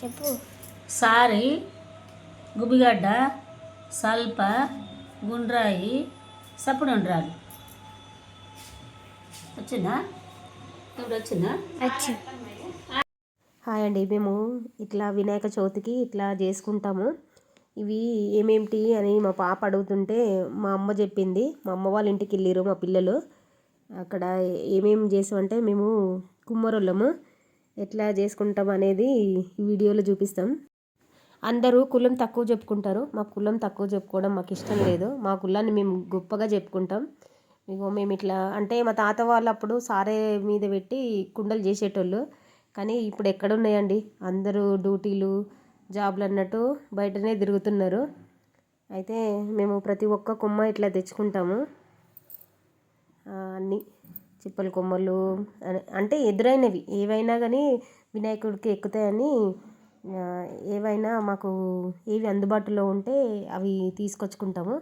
చెప్పు. సారి గుబిగడ్డ సల్ప గుండ్రాయి సప్పుడు ఉండ్రాలు వచ్చిందా? ఇప్పుడు వచ్చిందా? వచ్చి హాయ్ అండి మేము ఇట్లా వినాయక చవితికి ఇట్లా చేసుకుంటాము. ఇవి ఏమేమిటి అని మా పాప అడుగుతుంటే మా అమ్మ చెప్పింది. మా అమ్మ వాళ్ళ ఇంటికి వెళ్ళిరు మా పిల్లలు. అక్కడ ఏమేమి చేసామంటే మేము కుమ్మరోళ్ళము ఎట్లా చేసుకుంటాం అనేది ఈ వీడియోలో చూపిస్తాం. అందరూ కులం తక్కువ చెప్పుకుంటారు. మా కులం తక్కువ చెప్పుకోవడం మాకు ఇష్టం లేదు. మా కులాన్ని మేము గొప్పగా చెప్పుకుంటాం. ఇగో మేము ఇట్లా అంటే మా తాత వాళ్ళు అప్పుడు సారే మీద పెట్టి కుండలు చేసేటోళ్ళు. కానీ ఇప్పుడు ఎక్కడున్నాయండి? అందరూ డ్యూటీలు జాబ్లు అన్నట్టు బయటనే తిరుగుతున్నారు. అయితే మేము ప్రతి ఒక్క కొమ్మ ఇట్లా తెచ్చుకుంటాము. అన్నీ. చిప్పల కొమ్మలు అంటే ఎదురైనవి. ఏవైనా కానీ వినాయకుడికి ఎక్కుతాయని ఏవైనా మాకు ఏవి అందుబాటులో ఉంటే అవి తీసుకొచ్చుకుంటాము.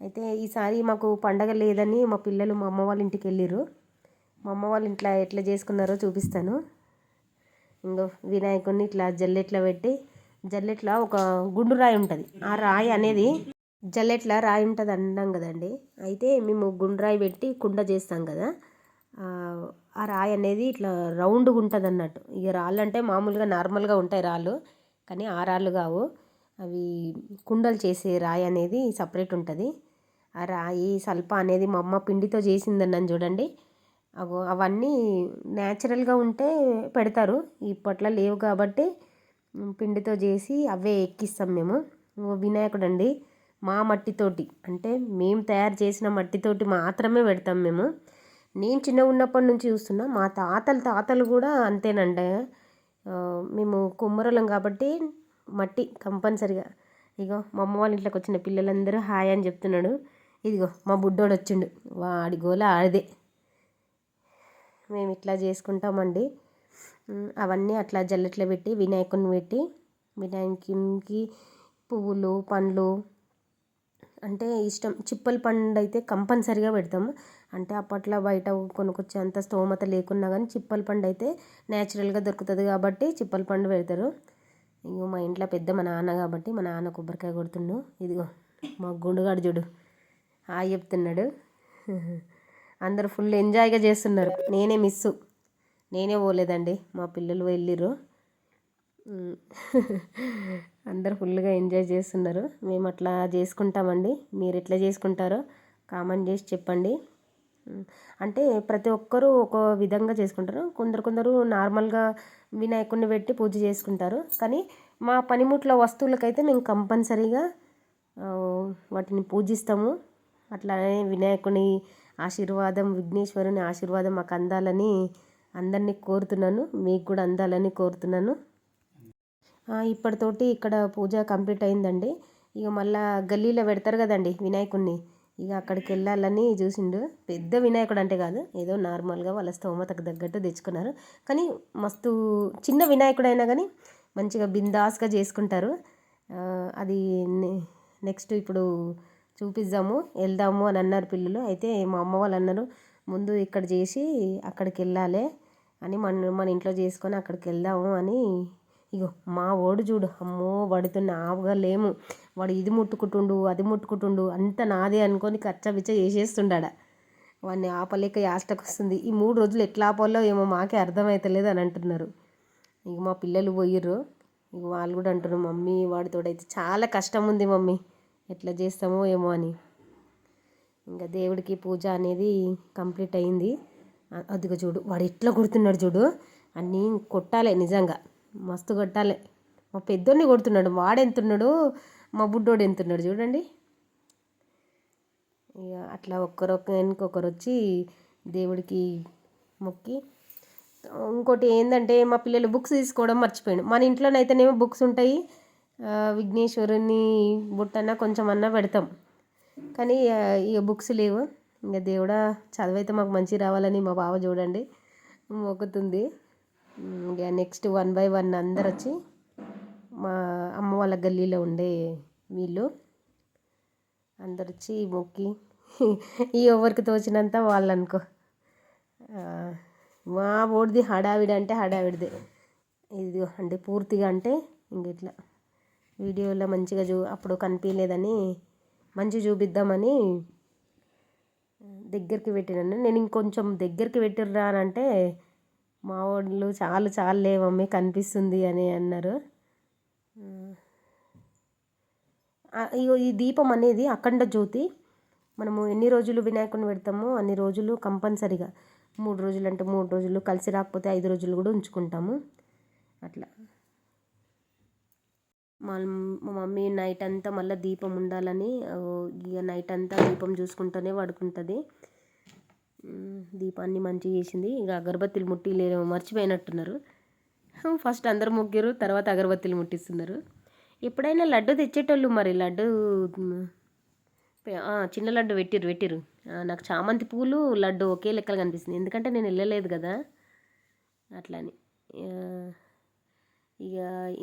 అయితే ఈసారి మాకు పండగ లేదని మా పిల్లలు మా అమ్మ వాళ్ళ ఇంటికి వెళ్ళిర్రు. మా అమ్మ వాళ్ళ ఇంట్లో ఎట్లా చేసుకున్నారో చూపిస్తాను. ఇంకో వినాయకుడిని ఇట్లా జల్లెట్లో పెట్టి జల్లెట్లో ఒక గుండు రాయి ఉంటుంది. ఆ రాయి అనేది జల్లెట్ల రాయి ఉంటుంది అన్నాం కదండి. అయితే మేము గుండు రాయి పెట్టి కుండ చేస్తాం కదా. ఆ, రాయి అనేది ఇట్లా రౌండ్గా ఉంటుంది అన్నట్టు ఇక రాళ్ళు అంటే మామూలుగా నార్మల్గా ఉంటాయి రాళ్ళు కానీ ఆ రాళ్ళు కావు. అవి కుండలు చేసే రాయి అనేది సపరేట్ ఉంటుంది. ఆ రాయి సల్ప అనేది మా అమ్మ పిండితో చేసిందన్నాను చూడండి. అగో అవన్నీ న్యాచురల్గా ఉంటే పెడతారు. ఇప్పట్లో లేవు కాబట్టి పిండితో చేసి అవే ఎక్కిస్తాం మేము. వినాయకుడు అండి మా మట్టితోటి. అంటే మేము తయారు చేసిన మట్టితోటి మాత్రమే పెడతాం మేము. నేను చిన్నగా ఉన్నప్పటి నుంచి చూస్తున్నా మా తాతల తాతలు కూడా అంతేనండి. మేము కుమ్మరలం కాబట్టి మట్టి కంపల్సరిగా. ఇగో మా అమ్మ వాళ్ళ ఇంట్లోకి వచ్చిన పిల్లలందరూ హాయ్ అని చెప్తున్నాడు. ఇదిగో మా బుడ్డోడు వచ్చిండు. వాడి గోల ఆడిదే. మేము ఇట్లా చేసుకుంటామండి. అవన్నీ అట్లా జల్లెట్లో పెట్టి వినాయకుని పెట్టి వినాయకునికి పువ్వులు పండ్లు. అంటే ఇష్టం చిప్పల పండు అయితే కంపల్సరిగా పెడతాము. అంటే అప్పట్లో బయట కొనుక్కొచ్చే అంత స్తోమత లేకున్నా కానీ చిప్పల పండు అయితే న్యాచురల్గా దొరుకుతుంది కాబట్టి చిప్పల పండు పెడతారు. ఇగో మా ఇంట్లో పెద్ద మా నాన్న కాబట్టి మా నాన్న కొబ్బరికాయ కొడుతుండు. ఇదిగో మా గుండుగాడు చూడు. ఆ చెప్తున్నాడు. అందరు ఫుల్ ఎంజాయ్గా చేస్తున్నారు. నేనే మిస్సు. నేనే పోలేదండి. మా పిల్లలు వెళ్ళిర్రు. అందరు ఫుల్గా ఎంజాయ్ చేస్తున్నారు. మేము అట్లా చేసుకుంటామండి. మీరు ఎట్లా చేసుకుంటారో కామెంట్ చేసి చెప్పండి. అంటే ప్రతి ఒక్కరూ ఒక విధంగా చేసుకుంటారు. కొందరు కొందరు నార్మల్గా వినాయకుడిని పెట్టి పూజ చేసుకుంటారు. కానీ మా పనిముట్ల వస్తువులకైతే మేము కంపల్సరీగా వాటిని పూజిస్తాము. అట్లానే వినాయకుని ఆశీర్వాదం విఘ్నేశ్వరుని ఆశీర్వాదం మాకు అందాలని అందరినీ కోరుతున్నాను. మీకు కూడా అందాలని కోరుతున్నాను. ఇప్పటితోటి ఇక్కడ పూజ కంప్లీట్ అయిందండి. ఇక మళ్ళా గల్లీలో పెడతారు కదండి వినాయకుడిని ఇక అక్కడికి వెళ్ళాలని చూసిండు. పెద్ద వినాయకుడు అంటే కాదు ఏదో నార్మల్గా వాళ్ళ స్తోమతకు తగ్గట్టు తెచ్చుకున్నారు. కానీ మస్తు చిన్న వినాయకుడు అయినా కానీ మంచిగా బిందాస్గా చేసుకుంటారు. అది నె- నెక్స్ట్ ఇప్పుడు చూపిద్దాము వెళ్దాము అని అన్నారు పిల్లలు. అయితే మా అమ్మ వాళ్ళు అన్నారు ముందు ఇక్కడ చేసి అక్కడికి వెళ్ళాలి అని మన మన ఇంట్లో చేసుకొని అక్కడికి వెళ్దాము అని ఇగో మా ఓడు చూడు అమ్మో వాడితో నావుగా లేము వాడు ఇది ముట్టుకుంటుండు అది ముట్టుకుంటుండు అంత నాదే అనుకొని కచ్చబిచ్చ చేసేస్తుండాడ. వాడిని ఆపలేక యాస్టకు వస్తుంది. ఈ మూడు రోజులు ఎట్లా ఆపాలో ఏమో మాకే అర్థమవుతలేదు అని అంటున్నారు. ఇక మా పిల్లలు పోయిర్రు. ఇక వాళ్ళు కూడా అంటున్నారు మమ్మీ వాడితోడైతే చాలా కష్టం ఉంది మమ్మీ. ఎట్లా చేస్తామో ఏమో అని. ఇంకా దేవుడికి పూజ అనేది కంప్లీట్ అయింది. అదిగో చూడు వాడు ఎట్లా కొడుతున్నాడు చూడు. అన్నీ కొట్టాలి నిజంగా. మస్తు కొట్టాలి. మా పెద్దోడిని కొడుతున్నాడు. వాడెంతున్నాడు? మా బుడ్డోడు ఎంతున్నాడు చూడండి. ఇక అట్లా ఒక్కరొక్క ఇంకొకరు వచ్చి దేవుడికి మొక్కి ఇంకోటి ఏంటంటే మా పిల్లలు బుక్స్ తీసుకోవడం మర్చిపోయాడు. మన ఇంట్లోనైతేనేమో బుక్స్ ఉంటాయి. విఘ్నేశ్వరుని బుట్టన్నా కొంచెం అన్నా పెడతాం. కానీ ఇక బుక్స్ లేవు. ఇంకా దేవుడా చదివైతే మాకు మంచి రావాలని మా బావ చూడండి. మొక్కుతుంది. ఇక నెక్స్ట్ వన్ బై వన్ అందరు వచ్చి మా అమ్మ వాళ్ళ గల్లీలో ఉండే వీళ్ళు. అందరు వచ్చి మొక్కి ఈ ఎవరికి తోచినంత వాళ్ళు అనుకో మా ఓడిది హడావిడి అంటే హడావిడిదే. ఇది అంటే పూర్తిగా అంటే ఇంక ఇట్లా వీడియోలో మంచిగా చూ అప్పుడు కనిపించలేదని మంచి చూపిద్దామని దగ్గరికి పెట్టినాను. నేను ఇంకొంచెం దగ్గరికి పెట్టిర్రా అని అంటే మా వాళ్ళు చాలు చాలులే మమ్మీ కనిపిస్తుంది అని అన్నారు. ఈ దీపం అనేది అఖండ జ్యోతి. మనము ఎన్ని రోజులు వినాయకుడిని పెడతామో అన్ని రోజులు కంపల్సరిగా. మూడు రోజులు అంటే మూడు రోజులు కలిసి రాకపోతే ఐదు రోజులు కూడా ఉంచుకుంటాము. అట్లా. మా మా మమ్మీ నైట్ అంతా మళ్ళీ దీపం ఉండాలని ఇక నైట్ అంతా దీపం చూసుకుంటూనే పడుకుంటుంది. దీపాన్ని మంచిగా చేసింది. ఇక అగరబత్తిలు ముట్టి లేదు మర్చిపోయినట్టున్నారు ఫస్ట్ అందరు ముగ్గిరు తర్వాత అగరబత్తిలు ముట్టిస్తున్నారు. ఎప్పుడైనా లడ్డు తెచ్చేటోళ్ళు మరి లడ్డు చిన్న లడ్డు పెట్టిరు పెట్టిరు నాకు చామంతి పూలు లడ్డు ఒకే లెక్కలు కనిపిస్తుంది ఎందుకంటే నేను వెళ్ళలేదు కదా. అట్లని. ఇక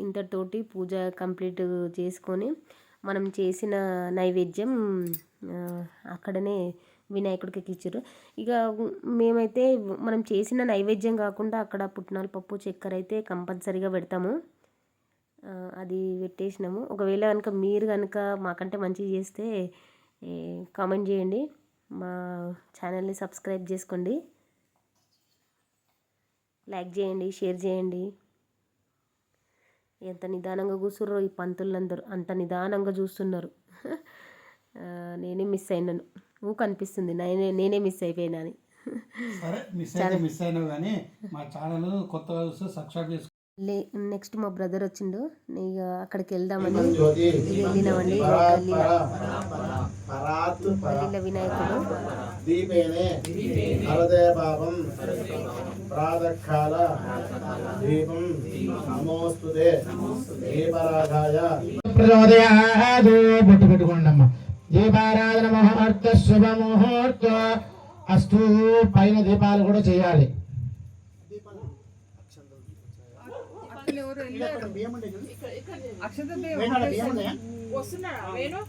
ఇంతటితోటి పూజ కంప్లీట్ చేసుకొని మనం చేసిన నైవేద్యం అక్కడనే వినాయకుడికి ఎక్కించారు ఇక మేమైతే మనం చేసిన నైవేద్యం కాకుండా అక్కడ పుట్నాల పప్పు చక్కెర అయితే కంపల్సరీగా పెడతాము. అది పెట్టేసినాము. ఒకవేళ కనుక మీరు కనుక మాకంటే మంచిగా చేస్తే కామెంట్ చేయండి. మా ఛానల్ని సబ్స్క్రైబ్ చేసుకోండి. లైక్ చేయండి షేర్ చేయండి. ఎంత నిదానంగా కూర్చుర్రో ఈ పంతులందరూ. అంత నిదానంగా చూస్తున్నారు. నేనే మిస్ అయినాను. ఊ కనిపిస్తుంది నేనే నేనే మిస్ అయిపోయినా అని సరే మిస్ అయితే మిస్ అయినావు కానీ మా ఛానల్ కొత్తగా చూస్తే సబ్స్క్రైబ్ చేసుకో లే నెక్స్ట్ మా బ్రదర్ వచ్చిండు ఇక అక్కడికి వెళ్దామని వెళ్ళినామండి గల్లీలో వినాయకుడు దీపేనే హరదే పాపం ప్రాతకాల దీపం నమోస్తుతే దీపరాధాయ పెట్టుకోండి అమ్మ దీపారాధన ముహూర్త శుభ ముహూర్త అస్తు పైన దీపాలు కూడా చేయాలి. వేణు?